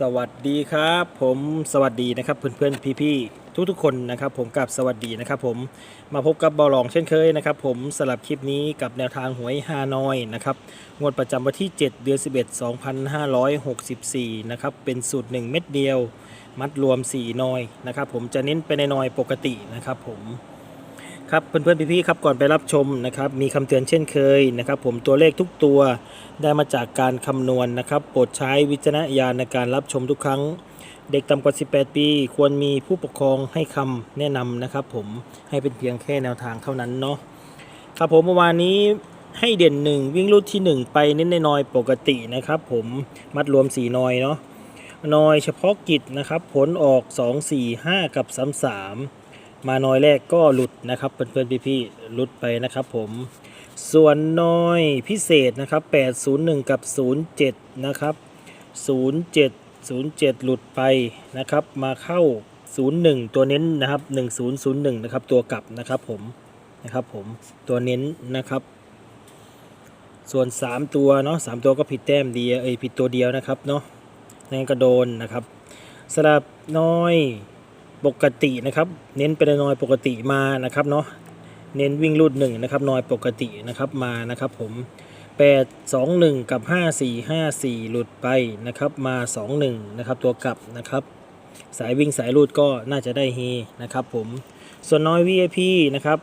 สวัสดีครับ ผมสวัสดีนะครับเพื่อนๆพี่ๆทุกๆคนนะครับ ผมกับสวัสดีนะครับ ผมมาพบกับบอลองเช่นเคยนะครับ ผมสลับคลิปนี้กับแนวทางหวยฮานอยนะครับงวดประจำวันที่ 7 เดือน 11 2564 นะครับ เป็นสูตร 1 เม็ดเดียว มัดรวม 4 นอยนะครับ ผมจะเน้นไปในนอยปกตินะครับ ผม ครับเพื่อนๆพี่ๆครับก่อนไปรับชมนะครับมีคำเตือนเช่นเคยนะครับ ผมตัวเลขทุกตัวได้มาจากการคำนวณนะครับโปรดใช้วิจารณญาณในการรับชมทุกครั้ง เด็กต่ำกว่า 18 ปี ควรมีผู้ปกครองให้คำแนะนำนะครับ ผมให้เป็นเพียงแค่แนวทางเท่านั้นเนาะครับผมเมื่อวานนี้ให้เด่นหนึ่งวิ่งรูดที่ 1 ไปเน้นในนอยปกตินะครับ ผมมัดรวม4นอยเนาะนอยเฉพาะกิจนะครับ ผลออก 2 4 5 กับ 3 3 มาน้อยแรกก็หลุดนะครับเพื่อนๆพี่ๆหลุดไปนะครับผมส่วนน้อยพิเศษนะครับ 801 กับ 07 นะครับ 07 07 หลุดไปนะครับ มาเข้า 01 ตัวเน้นนะครับ 1001 นะครับ ตัวกลับนะครับผมนะครับผมตัวเน้นนะครับ ส่วน 3 ตัวเนาะ3ตัวก็ผิดแต้มเดียวเอ้ยผิดตัวเดียวนะครับเนาะนั่นก็โดนนะครับสลับน้อย ปกตินะครับ เน้นเป็นนอยปกติมานะครับเนาะเน้นวิ่งรูดหนึ่งนะครับนอยปกตินะครับมานะครับผม8 2 1 กับ 5 4 5 4 หลุดไปนะครับมา 2 1 นะครับตัวกลับนะครับ สายวิ่งสายรูดก็น่าจะได้เฮนะครับผมส่วนน้อย VIP นะครับ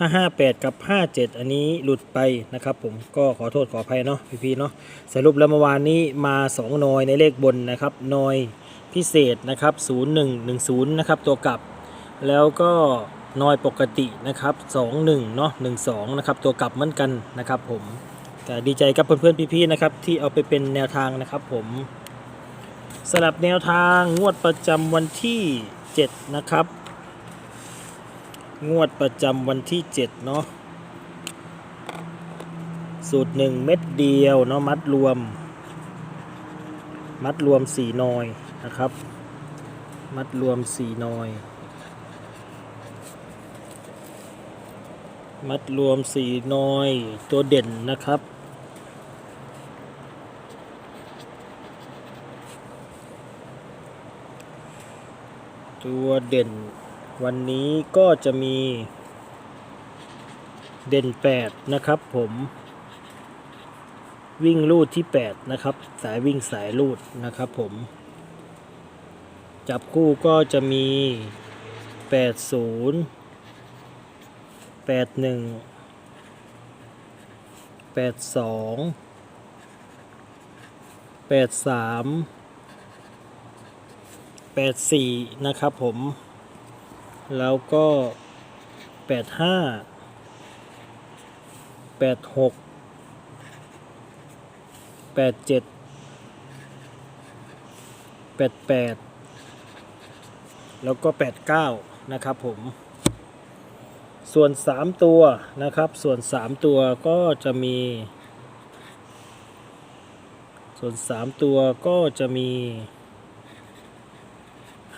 558 กับ 57 อันนี้หลุดไปนะครับผมก็ขอโทษขออภัยเนาะพี่ๆเนาะสรุปแล้วเมื่อวานนี้มา 2 นอยในเลขบนนะครับนอย พิเศษนะครับ 0110 นะครับ ตัวกลับ แล้วก็นอยปกตินะครับ 21 เนาะ12 นะครับ ตัวกลับเหมือนกันนะครับผมแต่ดีใจกับเพื่อนๆพี่ๆนะครับที่เอาไปเป็นแนวทางนะครับผมสลับแนวทางงวดประจำวันที่ 7 นะครับ งวดประจำวันที่ 7 เนาะสูตร 1 เม็ดเดียวเนาะมัดรวม มัดรวม 4 นอย นะครับ มัดรวม4นอย มัดรวม4นอยตัวเด่นนะครับ ตัวเด่นวันนี้ก็จะมีเด่น 8 นะครับผมวิ่งลูดที่ 8 นะครับ สายวิ่งสายลูดนะครับผม จับคู่ก็จะมี 80 81 82 83 84 นะครับผม แล้วก็ 85 86แปดเจ็ด แล้วก็ 89 นะครับผม ส่วน 3 ตัวนะครับ ส่วน 3 ตัวก็จะมี ส่วน 3 ตัวก็จะมี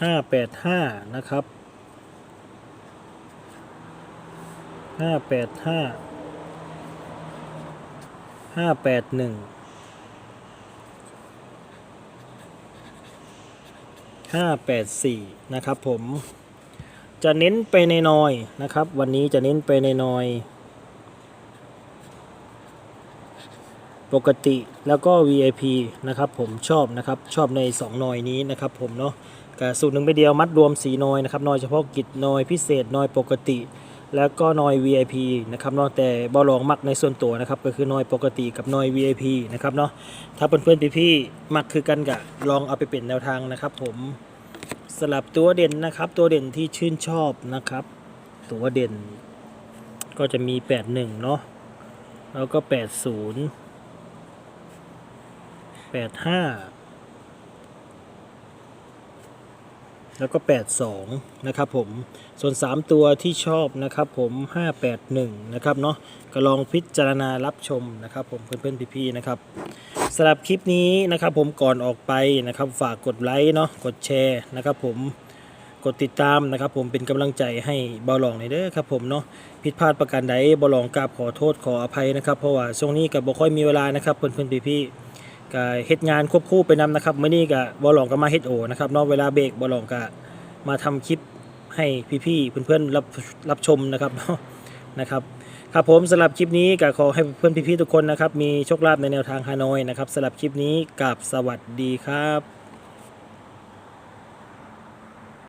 585 นะครับ 585 581 584 นะครับผม จะเน้นไปในนอยนะครับ วันนี้จะเน้นไปในนอย ปกติแล้วก็ VIP นะครับผมชอบนะครับชอบใน 2 นอยนี้นะครับผมเนาะกสูตรหนึ่งไปเดียวมัดรวม 4 นอยนะครับนอยเฉพาะกิจนอยพิเศษนอยปกติ แล้วก็นอย VIP นะครับเนาะแต่บอลองมักในส่วนตัวนะครับก็คือนอยปกติกับนอย VIP นะครับเนาะถ้าเพื่อนๆพี่ๆมักคือกันกะลองเอาไปเป็นแนวทางนะครับ ผมสลับตัวเด่นนะครับ ตัวเด่นที่ชื่นชอบนะครับ ตัวเด่น ก็จะมี 81 เนาะแล้วก็ 80 85 แล้วก็ 82 นะครับผม ส่วน 3 ตัวที่ชอบนะครับผม 581 นะครับเนาะก็ลองพิจารณารับชมนะครับผมเพื่อนๆพี่ๆนะครับสำหรับคลิปนี้นะครับผมก่อนออกไปนะครับฝากกดไลค์เนาะกดแชร์นะครับผมกดติดตามนะครับผมเป็นกำลังใจให้บาหลองในอยเด้อครับผมเนาะผิดพลาดประการใดบาหลองกราบขอโทษขออภัยนะครับเพราะว่าช่วงนี้กับบ่ค่อยมีเวลานะครับเพื่อนๆพี่ๆ ก็เฮ็ดงานควบคู่ไปนำนะครับมื้อนี้ก็บ่หลองก็มาเฮ็ดโอนะครับนอกเวลาเบรกบ่หลองก็มาทำคลิปให้พี่ๆเพื่อนๆรับรับชมนะครับนะนะครับครับผมสำหรับคลิปนี้ก็ขอให้เพื่อนพี่ๆทุกคนนะครับมีโชคลาภในแนวทางฮานอยนะครับสำหรับคลิปนี้กับสวัสดีครับ